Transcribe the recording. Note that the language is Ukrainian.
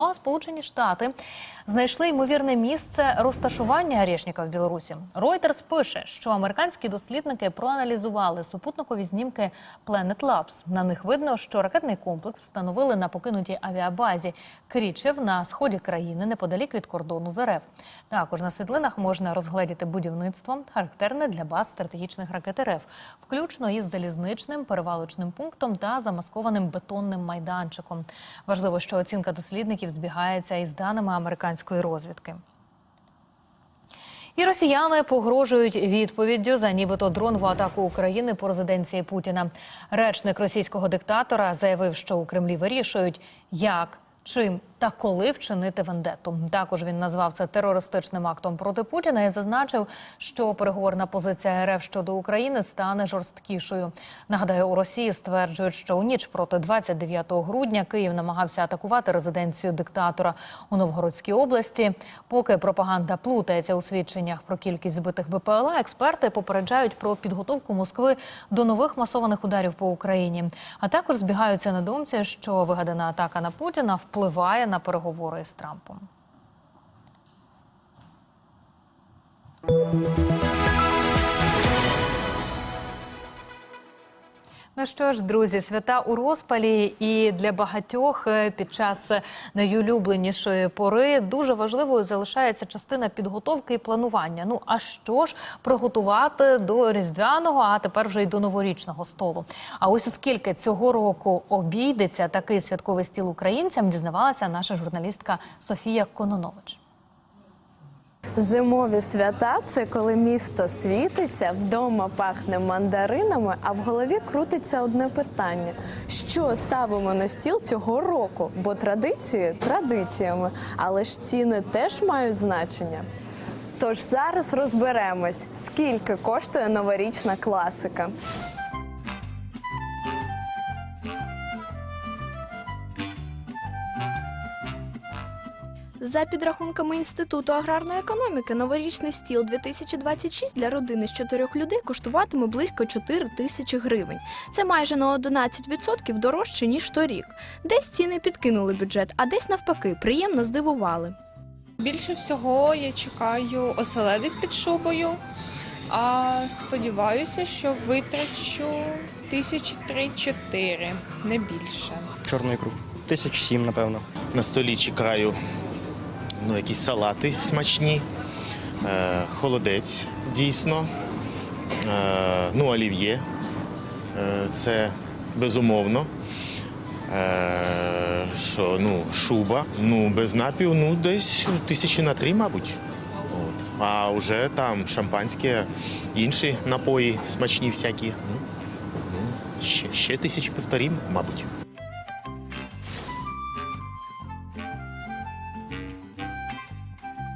А Сполучені Штати знайшли ймовірне місце розташування Орешника в Білорусі. Reuters пише, що американські дослідники проаналізували супутникові знімки Planet Labs. На них видно, що ракетний комплекс встановили на покинутій авіабазі Крічев на сході країни неподалік від кордону з РФ. Також на світлинах можна розгледіти будівництво, характерне для баз стратегічних ракет РФ, включно із залізничним перевалочним пунктом та замаскованим бетонним майданчиком. Важливо, що оцінка дослідників збігається із даними американської розвідки. І росіяни погрожують відповіддю за нібито дронову атаку України по резиденції Путіна. Речник російського диктатора заявив, що у Кремлі вирішують, як, чим та коли вчинити вендетту. Також він назвав це терористичним актом проти Путіна і зазначив, що переговорна позиція РФ щодо України стане жорсткішою. Нагадаю, у Росії стверджують, що у ніч проти 29 грудня Київ намагався атакувати резиденцію диктатора у Новгородській області. Поки пропаганда плутається у свідченнях про кількість збитих БПЛА, експерти попереджають про підготовку Москви до нових масованих ударів по Україні. А також збігаються на думці, що вигадана атака на Путіна впливає на переговори з Трампом. Ну що ж, друзі, свята у розпалі, і для багатьох е, під час найулюбленішої пори дуже важливою залишається частина підготовки і планування. Ну а що ж приготувати до різдвяного, а тепер вже й до новорічного столу. А ось оскільки цього року обійдеться такий святковий стіл українцям, дізнавалася наша журналістка Софія Кононович. Зимові свята це коли місто світиться, вдома пахне мандаринами, а в голові крутиться одне питання: що ставимо на стіл цього року? Бо традиції традиціями, але ж ціни теж мають значення. Тож зараз розберемось, скільки коштує новорічна класика. За підрахунками Інституту аграрної економіки, новорічний стіл 2026 для родини з чотирьох людей коштуватиме близько 4 тисячі гривень. Це майже на 11% дорожче ніж торік. Десь ціни підкинули бюджет, а десь навпаки приємно здивували. Більше всього я чекаю оселедець під шубою. А сподіваюся, що витрачу тисячі три-чотири, не більше. Чорну ікру. Тисяч сім, напевно. На столі чекаю ну, якісь салати смачні, е, холодець дійсно, е, ну, олів'є. Е, це безумовно. Е, що, ну, шуба, ну, без напів, ну, десь тисячі на три, мабуть. От. А вже там шампанське, інші напої смачні всякі. Ну, ще, ще тисячі півторі, мабуть.